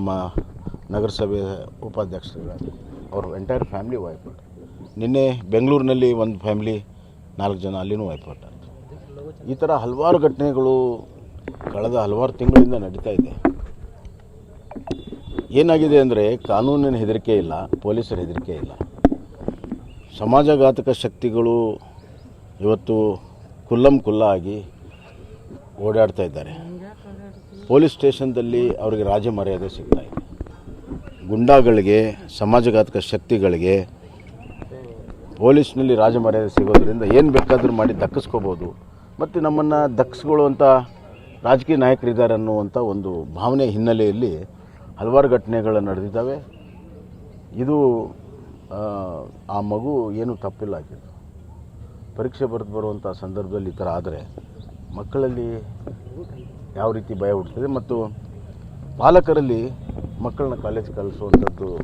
ನಮ್ಮ ನಗರಸಭೆ ಉಪಾಧ್ಯಕ್ಷರ ಅವರು ಎಂಟೈರ್ ಫ್ಯಾಮಿಲಿ ಔಟ್ ನಿನ್ನೆ ಬೆಂಗಳೂರಿನಲ್ಲಿ ಒಂದು ಫ್ಯಾಮಿಲಿ ನಾಲ್ಕು ಜನ ಅಲ್ಲಿನೂ ಆಯಿತು ಈ ಥರ ಹಲವಾರು ಘಟನೆಗಳು ಕಳೆದ ಹಲವಾರು ತಿಂಗಳಿಂದ ನಡೀತಾ ಇದೆ. ಏನಾಗಿದೆ ಅಂದರೆ ಕಾನೂನಿನ ಹೆದರಿಕೆ ಇಲ್ಲ, ಪೊಲೀಸರ ಹೆದರಿಕೆ ಇಲ್ಲ. ಸಮಾಜಘಾತಕ ಶಕ್ತಿಗಳು ಇವತ್ತು ಕುಲ್ಲಂ ಕುಲ್ಲ ಆಗಿ ಓಡಾಡ್ತಾ ಇದ್ದಾರೆ. ಪೊಲೀಸ್ ಸ್ಟೇಷನ್ದಲ್ಲಿ ಅವರಿಗೆ ರಾಜ ಮರ್ಯಾದೆ ಸಿಗ್ತಾ ಇದೆ. ಗುಂಡಾಗಳಿಗೆ ಸಮಾಜಘಾತಕ ಶಕ್ತಿಗಳಿಗೆ ಪೊಲೀಸ್ನಲ್ಲಿ ರಾಜ ಮರ್ಯಾದೆ ಸಿಗೋದ್ರಿಂದ ಏನು ಬೇಕಾದರೂ ಮಾಡಿ ದಕ್ಕಿಸ್ಕೋಬೋದು ಮತ್ತು ನಮ್ಮನ್ನು ದಕ್ಕಿಸ್ಕೊಳ್ಳುವಂಥ ರಾಜಕೀಯ ನಾಯಕರಿದ್ದಾರೆ ಅನ್ನುವಂಥ ಒಂದು ಭಾವನೆ ಹಿನ್ನೆಲೆಯಲ್ಲಿ ಹಲವಾರು ಘಟನೆಗಳು ನಡೆದಿದ್ದಾವೆ. ಇದು ಆ, ಮಗು ಏನು ತಪ್ಪಿಲ್ಲ ಆಗಿದ್ದು ಪರೀಕ್ಷೆ ಬರೆದು ಬರುವಂಥ ಸಂದರ್ಭದಲ್ಲಿ ಈ ಥರ ಆದರೆ ಮಕ್ಕಳಲ್ಲಿ ಯಾವ ರೀತಿ ಭಯ ಹುಡ್ತದೆ ಮತ್ತು ಪಾಲಕರಲ್ಲಿ ಮಕ್ಕಳನ್ನ ಕಾಲೇಜ್ ಕಳಿಸುವಂಥದ್ದು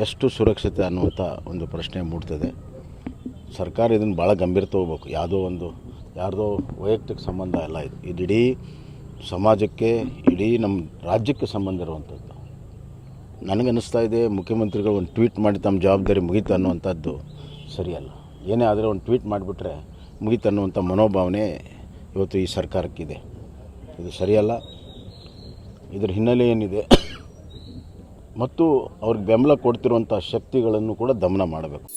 ಎಷ್ಟು ಸುರಕ್ಷತೆ ಅನ್ನುವಂಥ ಒಂದು ಪ್ರಶ್ನೆ ಮೂಡ್ತದೆ. ಸರ್ಕಾರ ಇದನ್ನು ಭಾಳ ಗಂಭೀರ ತಗೋಬೇಕು. ಯಾವುದೋ ಒಂದು, ಯಾರ್ದೋ ವೈಯಕ್ತಿಕ ಸಂಬಂಧ ಎಲ್ಲ ಇದು. ಇದು ಸಮಾಜಕ್ಕೆ, ಇಡೀ ನಮ್ಮ ರಾಜ್ಯಕ್ಕೆ ಸಂಬಂಧ ಇರುವಂಥದ್ದು. ನನಗನ್ನಿಸ್ತಾ ಇದೆ, ಮುಖ್ಯಮಂತ್ರಿಗಳು ಒಂದು ಟ್ವೀಟ್ ಮಾಡಿ ತಮ್ಮ ಜವಾಬ್ದಾರಿ ಮುಗೀತು ಅನ್ನುವಂಥದ್ದು ಸರಿಯಲ್ಲ. ಏನೇ ಆದರೆ ಒಂದು ಟ್ವೀಟ್ ಮಾಡಿಬಿಟ್ರೆ ಮುಗೀತು ಅನ್ನುವಂಥ ಮನೋಭಾವನೆ ಇವತ್ತು ಈ ಸರ್ಕಾರಕ್ಕಿದೆ. ಇದು ಸರಿಯಲ್ಲ. ಇದರ ಹಿನ್ನೆಲೆ ಏನಿದೆ? ಮತ್ತು ಅವ್ರಿಗೆ ಬೆಂಬಲ ಕೊಡ್ತಿರುವಂಥ ಶಕ್ತಿಗಳನ್ನು ಕೂಡ ದಮನ ಮಾಡಬೇಕು.